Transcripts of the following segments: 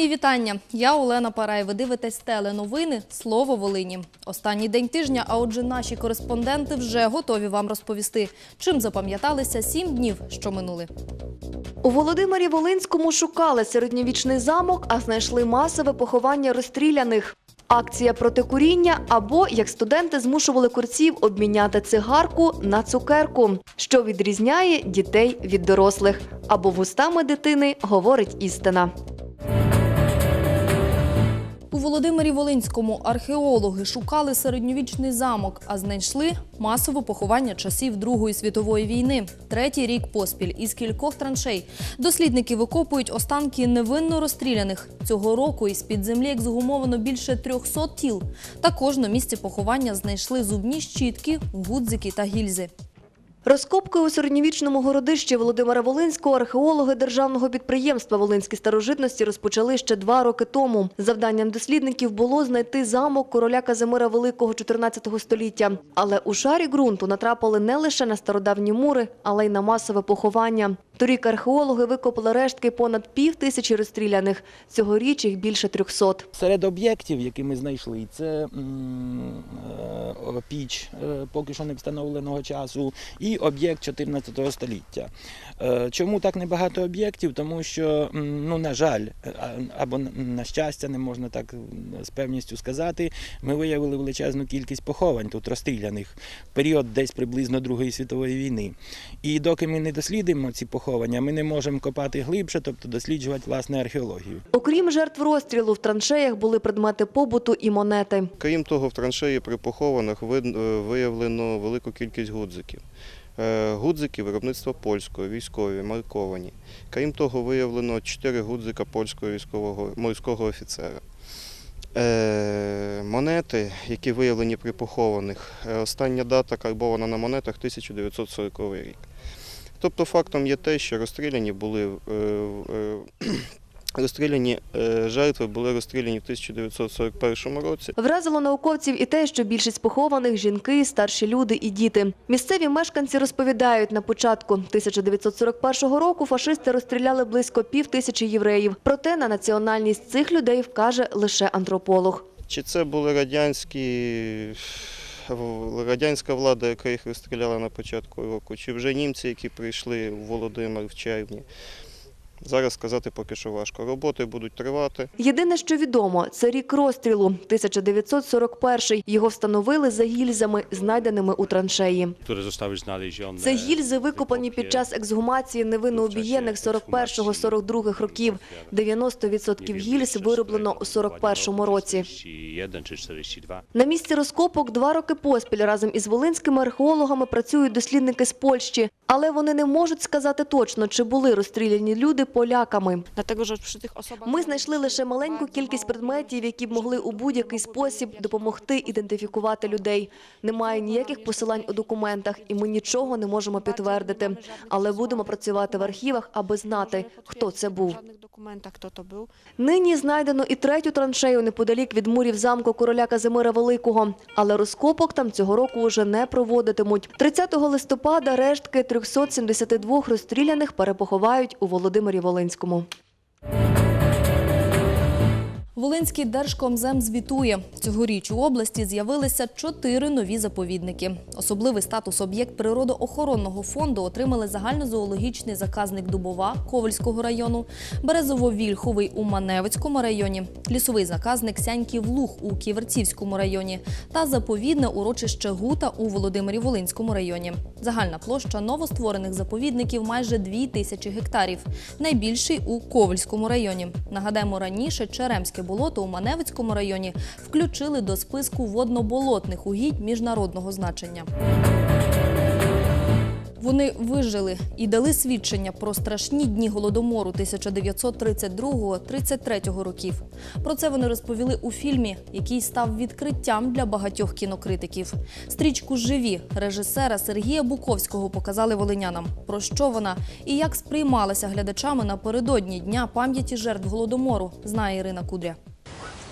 Мої вітання. Я Олена Парай. Ви дивитесь теленовини Слово Волині. Останній день тижня, а отже, наші кореспонденти вже готові вам розповісти, чим запам'яталися сім днів, що минули. У Володимирі Волинському шукали середньовічний замок, а знайшли масове поховання розстріляних. Акція проти куріння або як студенти змушували курців обміняти цигарку на цукерку, що відрізняє дітей від дорослих. Або вустами дитини говорить істина. У Володимирі Волинському археологи шукали середньовічний замок, а знайшли масове поховання часів Другої світової війни. Третій рік поспіль із кількох траншей. Дослідники викопують останки невинно розстріляних. Цього року із під землі ексгумовано більше 300 тіл. Також на місці поховання знайшли зубні щітки, гудзики та гільзи. Розкопки у середньовічному городищі Володимира Волинського археологи державного підприємства Волинські старожитності розпочали ще два роки тому. Завданням дослідників було знайти замок короля Казимира Великого 14 століття. Але у шарі ґрунту натрапили не лише на стародавні мури, але й на масове поховання. Торік археологи викопали рештки понад пів тисячі розстріляних. Цьогоріч їх більше трьохсот. Серед об'єктів, які ми знайшли, це е, піч е, поки що не встановленого часу, і об'єкт 14 століття. Е, Чому так небагато об'єктів? Тому що, ну, на жаль, або на щастя, не можна так з певністю сказати, ми виявили величезну кількість поховань тут розстріляних в період десь приблизно Другої світової війни. І доки ми не дослідимо ці поховання, ми не можемо копати глибше, тобто досліджувати власне археологію. Окрім жертв розстрілу, в траншеях були предмети побуту і монети. Крім того, в траншеї при похованих е, виявлено велику кількість гудзиків. Е, Гудзики виробництва польського, військові, марковані. Крім того, виявлено 4 гудзика польського військового морського офіцера. Е, Монети, які виявлені при похованих, остання дата карбована на монетах 1940 рік. Тобто фактом є те, що розстріляні були е, е, розстріляні е, жертви були розстріляні в 1941 році. Вразило науковців і те, що більшість похованих – жінки, старші люди і діти. Місцеві мешканці розповідають, на початку 1941 року фашисти розстріляли близько пів тисячі євреїв. Проте на національність цих людей вкаже лише антрополог. Чи це були радянські радянська влада, яка їх розстріляла на початку року, чи вже німці, які прийшли в Володимир в червні? Зараз сказати поки що важко. Роботи будуть тривати. Єдине, що відомо, це рік розстрілу – 1941. Його встановили за гільзами, знайденими у траншеї. Це гільзи, викопані під час ексгумації невинно обієнних 41-42 років. 90% гільз вироблено у 41 році. 41 чи 42. На місці розкопок два роки поспіль разом із волинськими археологами працюють дослідники з Польщі. Але вони не можуть сказати точно, чи були розстріляні люди поляками. Ми знайшли лише маленьку кількість предметів, які б могли у будь-який спосіб допомогти ідентифікувати людей. Немає ніяких посилань у документах, і ми нічого не можемо підтвердити. Але будемо працювати в архівах, аби знати, хто це був. Нині знайдено і третю траншею неподалік від мурів замку короля Казимира Великого. Але розкопок там цього року вже не проводитимуть. 30 листопада рештки 372 розстріляних перепоховають у Володимирі Волинському. Волинський держкомзем звітує. Цьогоріч у області з'явилися чотири нові заповідники. Особливий статус об'єкт природоохоронного фонду отримали загальнозоологічний заказник Дубова Ковальського району, Березово-Вільховий у Маневицькому районі, лісовий заказник Сяньків Луг у Ківерцівському районі та заповідне урочище Гута у Володимирі Волинському районі. Загальна площа новостворених заповідників майже 2 тисячі гектарів. Найбільший у Ковальському районі. Нагадаємо, раніше Черемське болото у Маневицькому районі включили до списку водноболотних угідь міжнародного значення. Вони вижили і дали свідчення про страшні дні голодомору 1932-33 років. Про це вони розповіли у фільмі, який став відкриттям для багатьох кінокритиків. Стрічку Живі режисера Сергія Буковського показали волинянам. Про що вона і як сприймалася глядачами напередодні дня пам'яті жертв голодомору, знає Ірина Кудря.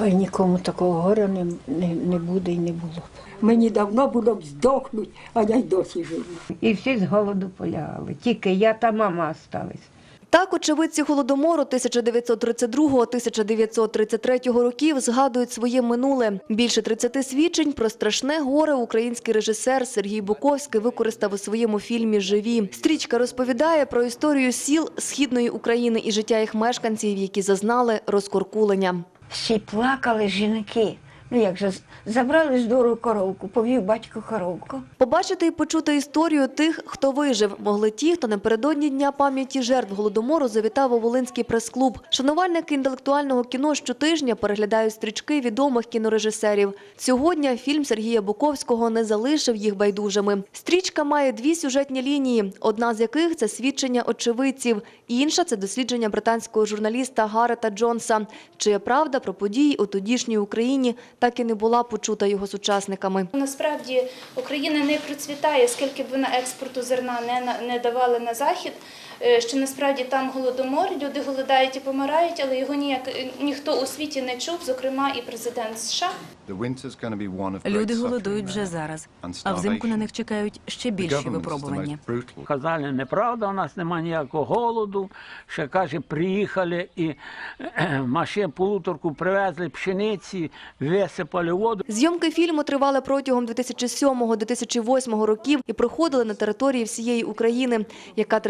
Хай нікому такого горя не, не, не буде і не було. Мені давно було б здохнуть, а я й досі живу. І всі з голоду полягали. Тільки я та мама остались. Так, очевидці голодомору 1932-1933 років згадують своє минуле. Більше 30 свідчень про страшне горе український режисер Сергій Буковський використав у своєму фільмі Живі. Стрічка розповідає про історію сіл східної України і життя їх мешканців, які зазнали Всі плакали жінки. Ну як же, забрали здорову коровку, повів батько коровку. Побачити і почути історію тих, хто вижив, могли ті, хто напередодні Дня пам'яті жертв Голодомору завітав у Волинський прес-клуб. Шанувальники інтелектуального кіно щотижня переглядають стрічки відомих кінорежисерів. Сьогодні фільм Сергія Буковського не залишив їх байдужими. Стрічка має дві сюжетні лінії, одна з яких – це свідчення очевидців, інша – це дослідження британського журналіста Гарета Джонса, чия правда про події у тодішній Україні так і не була почута його сучасниками. Насправді Україна не процвітає, скільки б вона експорту зерна не, давали на захід. Е, Що насправді там голодомор, люди голодають і помирають, але його ніяк ніхто у світі не чув, зокрема і президент США. Люди голодують вже зараз, а взимку на них чекають ще більші випробування. Казали, неправда, у нас немає ніякого голоду. Ще каже, приїхали і е, машин полуторку привезли пшениці, висипали воду. Зйомки фільму тривали протягом 2007-2008 років і проходили на території всієї України, яка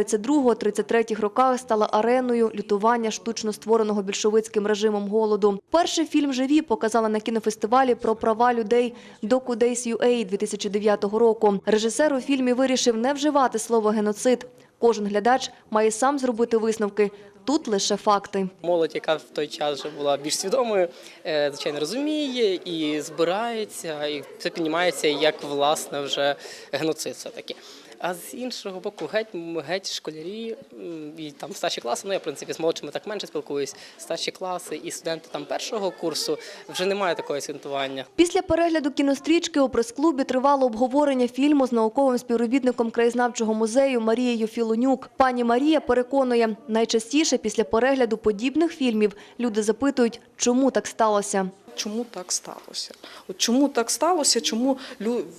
32-33 роках стала ареною лютування штучно створеного більшовицьким режимом голоду. Перший фільм «Живі» показали на кінофестивалі про права людей «Docu Days UA» 2009 року. Режисер у фільмі вирішив не вживати слово «геноцид». Кожен глядач має сам зробити висновки. Тут лише факти. Молодь, яка в той час вже була більш свідомою, е, звичайно розуміє і збирається, і це піднімається як власне вже геноцид все таки. А з іншого боку, геть геть школярі і там старші класи. Ну я в принципі з молодшими так менше спілкуюсь. Старші класи і студенти там першого курсу вже немає такого акцентування. Після перегляду кінострічки у прес-клубі тривало обговорення фільму з науковим співробітником краєзнавчого музею Марією Філонюк. Пані Марія переконує, найчастіше після перегляду подібних фільмів люди запитують, чому так сталося. Чому так сталося? От чому так сталося? Чому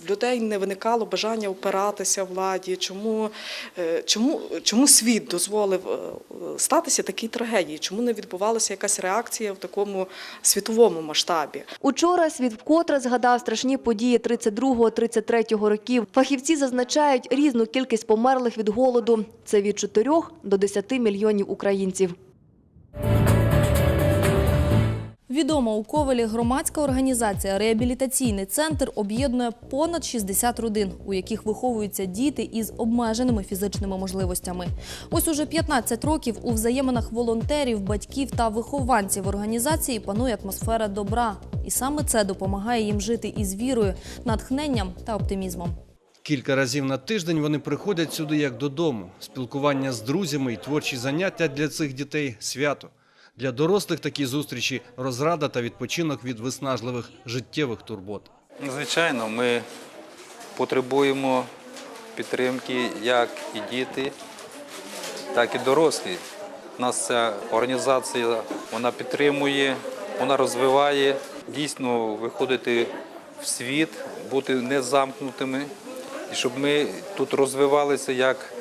людей не виникало бажання опиратися владі? Чому, е, чому, чому світ дозволив е, статися такій трагедії? Чому не відбувалася якась реакція в такому світовому масштабі? Учора світ вкотре згадав страшні події 32-33 років. Фахівці зазначають різну кількість померлих від голоду. Це від 4 до 10 мільйонів українців. Відома у Ковелі громадська організація «Реабілітаційний центр» об'єднує понад 60 родин, у яких виховуються діти із обмеженими фізичними можливостями. Ось уже 15 років у взаєминах волонтерів, батьків та вихованців організації панує атмосфера добра. І саме це допомагає їм жити із вірою, натхненням та оптимізмом. Кілька разів на тиждень вони приходять сюди як додому. Спілкування з друзями і творчі заняття для цих дітей свято. Для дорослих такі зустрічі розрада та відпочинок від виснажливих життєвих турбот. Звичайно, ми потребуємо підтримки як і діти, так і дорослі. Нас ця організація вона підтримує, вона розвиває, дійсно виходити в світ, бути не замкнутими, і щоб ми тут розвивалися як,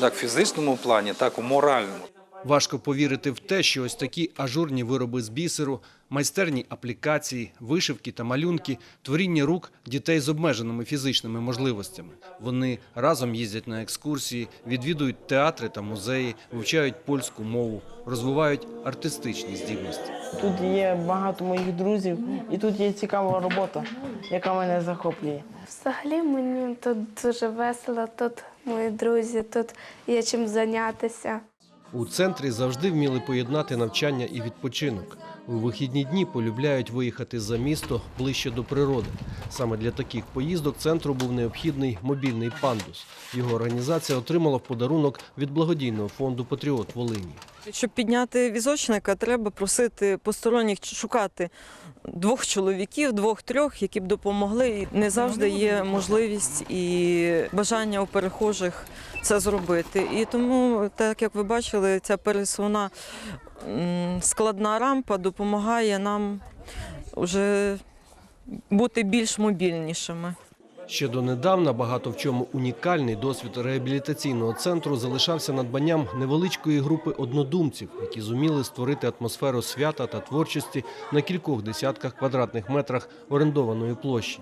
як в фізичному плані, так і в моральному. Важко повірити в те, що ось такі ажурні вироби з бісеру, майстерні аплікації, вишивки та малюнки – творіння рук дітей з обмеженими фізичними можливостями. Вони разом їздять на екскурсії, відвідують театри та музеї, вивчають польську мову, розвивають артистичні здібності. Тут є багато моїх друзів, і тут є цікава робота, яка мене захоплює. Взагалі мені тут дуже весело, тут мої друзі, тут є чим зайнятися. У центрі завжди вміли поєднати навчання і відпочинок. У вихідні дні полюбляють виїхати за місто ближче до природи. Саме для таких поїздок центру був необхідний мобільний пандус. Його організація отримала в подарунок від благодійного фонду Патріот Волині. Щоб підняти візочника, треба просити посторонніх шукати двох чоловіків, двох-трьох, які б допомогли. Не завжди є можливість і бажання у перехожих це зробити. І тому, так як ви бачили, ця пересувна складна рампа допомагає нам вже бути більш мобільнішими. Ще донедавна багато в чому унікальний досвід реабілітаційного центру залишався надбанням невеличкої групи однодумців, які зуміли створити атмосферу свята та творчості на кількох десятках квадратних метрах орендованої площі.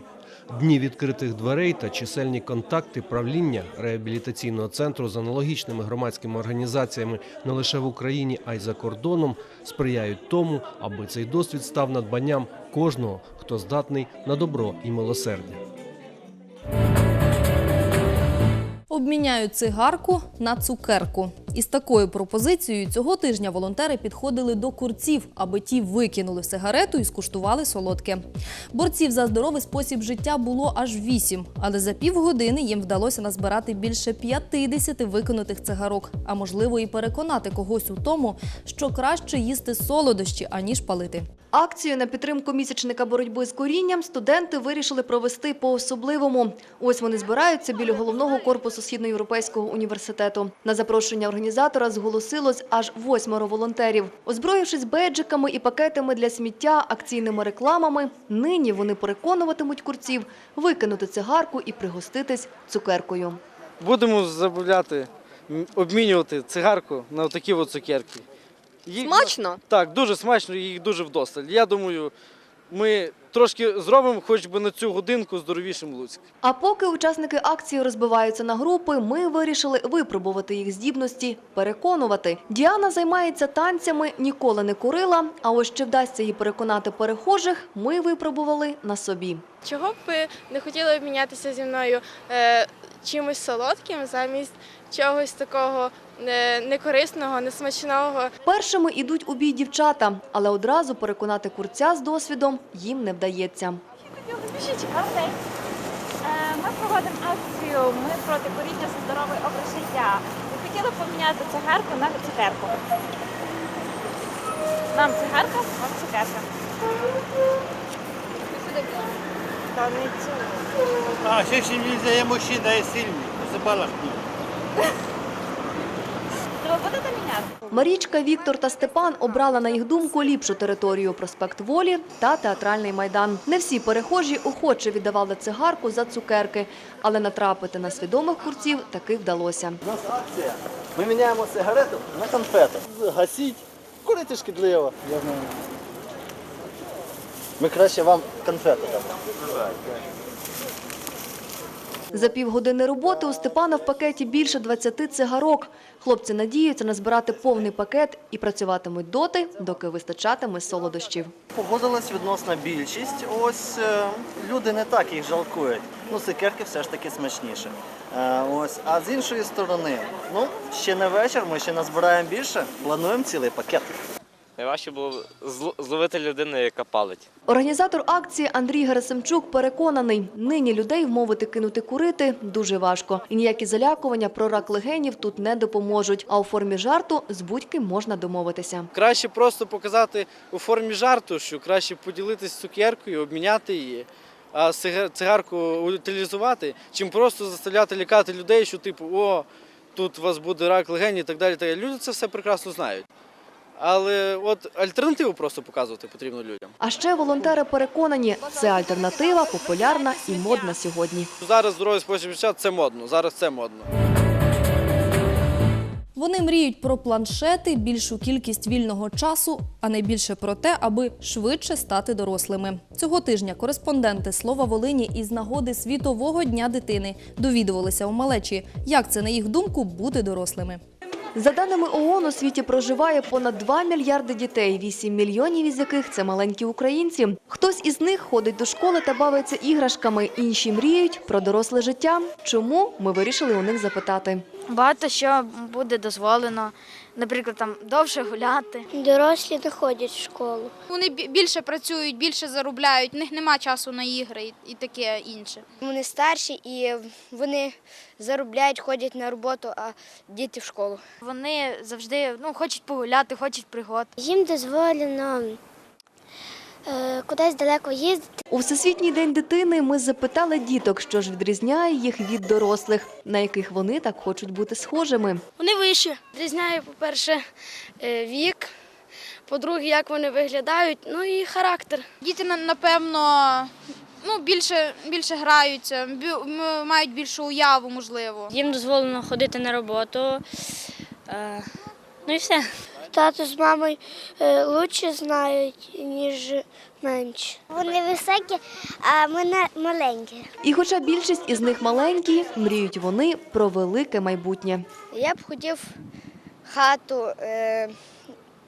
Дні відкритих дверей та чисельні контакти правління реабілітаційного центру з аналогічними громадськими організаціями не лише в Україні, а й за кордоном сприяють тому, аби цей досвід став надбанням кожного, хто здатний на добро і милосердя. Обміняють цигарку на цукерку. Із такою пропозицією цього тижня волонтери підходили до курців, аби ті викинули сигарету і скуштували солодке. Борців за здоровий спосіб життя було аж вісім, але за півгодини їм вдалося назбирати більше 50 викинутих цигарок, а можливо і переконати когось у тому, що краще їсти солодощі, аніж палити. Акцію на підтримку місячника боротьби з курінням студенти вирішили провести по-особливому. Ось вони збираються біля головного корпусу Східноєвропейського університету. На запрошення організатора зголосилось аж восьмеро волонтерів. Озброївшись беджиками і пакетами для сміття, акційними рекламами, нині вони переконуватимуть курців викинути цигарку і пригоститись цукеркою. Будемо замовляти, обмінювати цигарку на такі от цукерки. Їх- Смачно? Так, дуже смачно і їх дуже вдосталь. Я думаю, ми трошки зробимо хоч би на цю годинку здоровішим Луцьк. А поки учасники акції розбиваються на групи, ми вирішили випробувати їх здібності, переконувати. Діана займається танцями, ніколи не курила. А ось чи вдасться їй переконати перехожих, ми випробували на собі. Чого б ви не хотіли обмінятися зі мною е, чимось солодким замість чогось такого е, некорисного, несмачного? Першими ідуть у бій дівчата, але одразу переконати курця з досвідом їм не вдається. Ми проводимо акцію Ми проти коріння за здоровий образ життя. Ми хотіли поміняти цигарку на цукерку. Нам цигарка, вам цукерка. А, ще ще нельзя, я мужчина, я будете міняти? Марічка, Віктор та Степан обрали на їх думку ліпшу територію проспект Волі та театральний майдан. Не всі перехожі охоче віддавали цигарку за цукерки, але натрапити на свідомих курців таки вдалося. У нас акція. Ми міняємо сигарету на конфету. Гасіть, курити шкідливо. Я знаю. Ми краще вам конфету дамо. За півгодини роботи у Степана в пакеті більше 20 цигарок. Хлопці надіються назбирати повний пакет і працюватимуть доти, доки вистачатиме солодощів. Погодилась відносна більшість. Ось е, люди не так їх жалкують. Ну, цукерки все ж таки смачніше. Е, ось. А з іншої сторони, ну, ще не вечір, ми ще назбираємо більше, плануємо цілий пакет. Найважче було зловити людину, яка палить. Організатор акції Андрій Герасимчук переконаний, нині людей вмовити кинути курити дуже важко. І ніякі залякування про рак легенів тут не допоможуть. А у формі жарту з будь-ким можна домовитися. Краще просто показати у формі жарту, що краще поділитися цукеркою, обміняти її, а цигарку утилізувати, чим просто заставляти лякати людей, що типу, о, тут у вас буде рак легені і так далі. так далі. Люди це все прекрасно знають. Але от альтернативу просто показувати потрібно людям. А ще волонтери переконані, це альтернатива, популярна і модна сьогодні. Зараз здоровий спосіб життя це модно. Зараз це модно. Вони мріють про планшети, більшу кількість вільного часу, а найбільше про те, аби швидше стати дорослими. Цього тижня кореспонденти Слова Волині із нагоди Світового дня дитини довідувалися у малечі, як це на їх думку бути дорослими. За даними ООН, у світі проживає понад 2 мільярди дітей, 8 мільйонів із яких це маленькі українці. Хтось із них ходить до школи та бавиться іграшками, інші мріють про доросле життя. Чому ми вирішили у них запитати? Багато що буде дозволено, наприклад, там довше гуляти. Дорослі не ходять в школу. Вони більше працюють, більше заробляють, в них нема часу на ігри і, таке інше. Вони старші і вони заробляють, ходять на роботу, а діти в школу. Вони завжди ну, хочуть погуляти, хочуть пригод. Їм дозволено кудись далеко їздити. У Всесвітній день дитини ми запитали діток, що ж відрізняє їх від дорослих, на яких вони так хочуть бути схожими. Вони вищі. Різняє, по-перше, е, вік, по-друге, як вони виглядають, ну і характер. Діти, на- напевно, ну, більше, більше граються, мають більшу уяву, можливо. Їм дозволено ходити на роботу. Е, ну і все. Тато з мамою краще знають, ніж менше. Вони високі, а ми маленькі. І хоча більшість із них маленькі, мріють вони про велике майбутнє. Я б хотів хату е,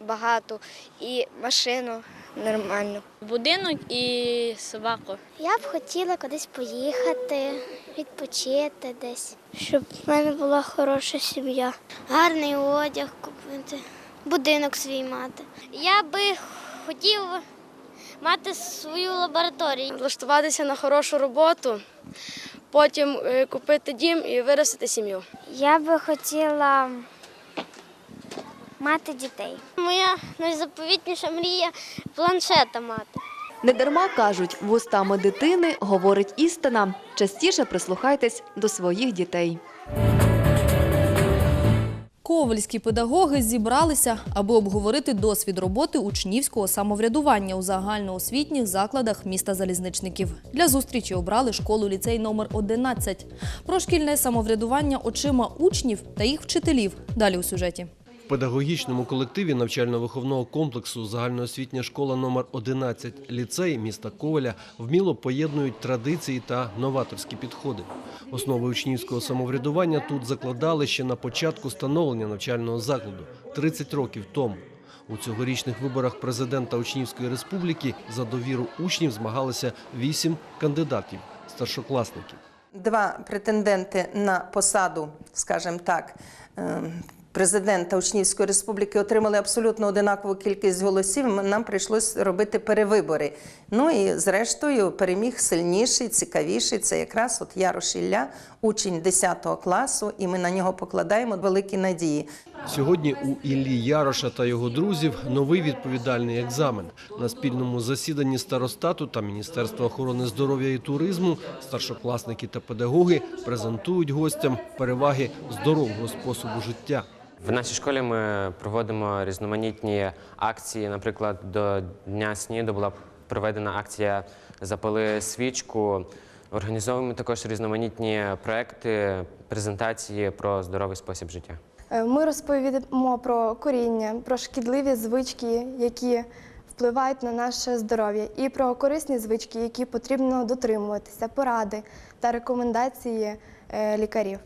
багату і машину нормальну. Будинок і собаку. Я б хотіла кудись поїхати, відпочити десь, щоб в мене була хороша сім'я. Гарний одяг купити, будинок свій мати. Я би хотів мати свою лабораторію. влаштуватися на хорошу роботу, потім е, купити дім і виростити сім'ю. Я би хотіла мати дітей. Моя найзаповітніша мрія планшета мати. Недарма кажуть, вустами дитини говорить істина. Частіше прислухайтесь до своїх дітей. Ковальські педагоги зібралися, аби обговорити досвід роботи учнівського самоврядування у загальноосвітніх закладах міста залізничників. Для зустрічі обрали школу ліцей номер 11. Про шкільне самоврядування очима учнів та їх вчителів. Далі у сюжеті. Педагогічному колективі навчально-виховного комплексу загальноосвітня школа номер 11 ліцей міста Коваля вміло поєднують традиції та новаторські підходи. Основи учнівського самоврядування тут закладали ще на початку становлення навчального закладу 30 років тому. У цьогорічних виборах президента Учнівської республіки за довіру учнів змагалися вісім кандидатів старшокласників. Два претенденти на посаду, скажімо так, ем, президента Учнівської республіки отримали абсолютно одинакову кількість голосів. Нам прийшлось робити перевибори. Ну і зрештою переміг сильніший, цікавіший. Це якраз от Ярош Ілля, учень 10 класу, і ми на нього покладаємо великі надії. Сьогодні у Іллі Яроша та його друзів новий відповідальний екзамен. На спільному засіданні старостату та Міністерства охорони здоров'я і туризму старшокласники та педагоги презентують гостям переваги здорового способу життя. В нашій школі ми проводимо різноманітні акції. Наприклад, до Дня СНІДу була проведена акція Запали свічку. Організовуємо також різноманітні проекти, презентації про здоровий спосіб життя. Е, Ми розповідаємо про коріння, про шкідливі звички, які впливають на наше здоров'я, і про корисні звички, які потрібно дотримуватися, поради та рекомендації е, лікарів.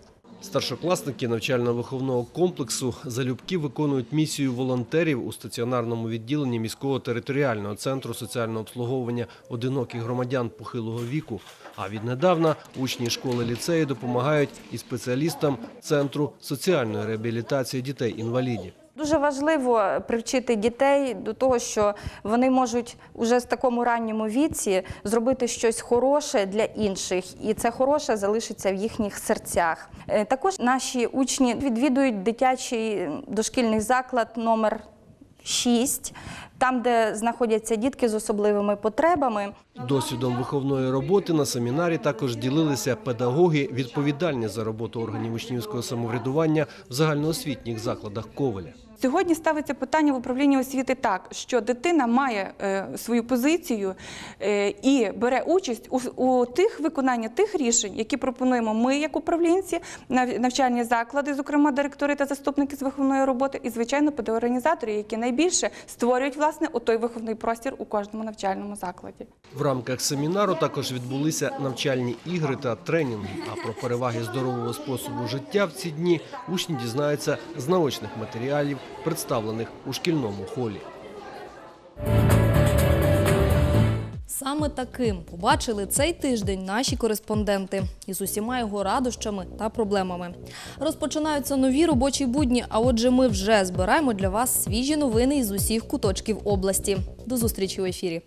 Старшокласники навчально-виховного комплексу залюбки виконують місію волонтерів у стаціонарному відділенні міського територіального центру соціального обслуговування одиноких громадян похилого віку. А віднедавна учні школи ліцею допомагають і спеціалістам центру соціальної реабілітації дітей-інвалідів. Дуже важливо привчити дітей до того, що вони можуть уже з такому ранньому віці зробити щось хороше для інших, і це хороше залишиться в їхніх серцях. Е, Також наші учні відвідують дитячий дошкільний заклад номер 6, там, де знаходяться дітки з особливими потребами. Досвідом виховної роботи на семінарі також ділилися педагоги, відповідальні за роботу органів учнівського самоврядування в загальноосвітніх закладах Коваля. Сьогодні ставиться питання в управлінні освіти так, що дитина має е, свою позицію е, і бере участь у, тих виконанні тих рішень, які пропонуємо ми, як управлінці, нав- навчальні заклади, зокрема директори та заступники з виховної роботи, і звичайно педагогорганізатори, які найбільше створюють власне отой виховний простір у кожному навчальному закладі. В рамках семінару також відбулися навчальні ігри та тренінги. А про переваги здорового способу життя в ці дні учні дізнаються з наочних матеріалів, представлених у шкільному холі. Саме таким побачили цей тиждень наші кореспонденти із усіма його радощами та проблемами. Розпочинаються нові робочі будні. А отже, ми вже збираємо для вас свіжі новини із усіх куточків області. До зустрічі у ефірі.